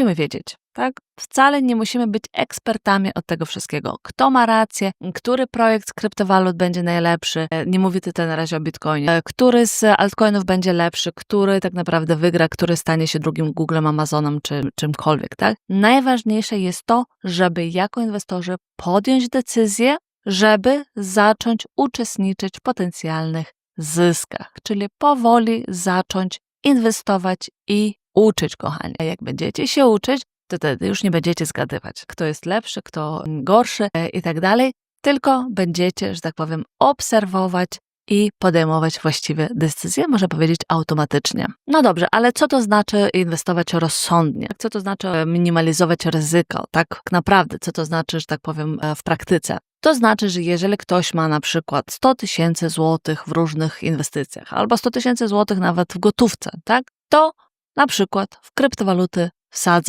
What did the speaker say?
musimy wiedzieć, tak? Wcale nie musimy być ekspertami od tego wszystkiego. Kto ma rację, który projekt z kryptowalut będzie najlepszy, e, nie mówię tutaj na razie o Bitcoinie, e, który z altcoinów będzie lepszy, który tak naprawdę wygra, który stanie się drugim Googlem, Amazonem czy czymkolwiek, tak? Najważniejsze jest to, żeby jako inwestorzy podjąć decyzję, żeby zacząć uczestniczyć w potencjalnych zyskach, czyli powoli zacząć inwestować i uczyć, kochani. A jak będziecie się uczyć, to wtedy już nie będziecie zgadywać, kto jest lepszy, kto gorszy e, i tak dalej, tylko będziecie, że tak powiem, obserwować i podejmować właściwe decyzje, można powiedzieć automatycznie. No dobrze, ale co to znaczy inwestować rozsądnie? Co to znaczy minimalizować ryzyko? Tak naprawdę, co to znaczy, że tak powiem, e, w praktyce? To znaczy, że jeżeli ktoś ma na przykład 100 tysięcy złotych w różnych inwestycjach, albo 100 tysięcy złotych nawet w gotówce, tak? To na przykład w kryptowaluty wsadza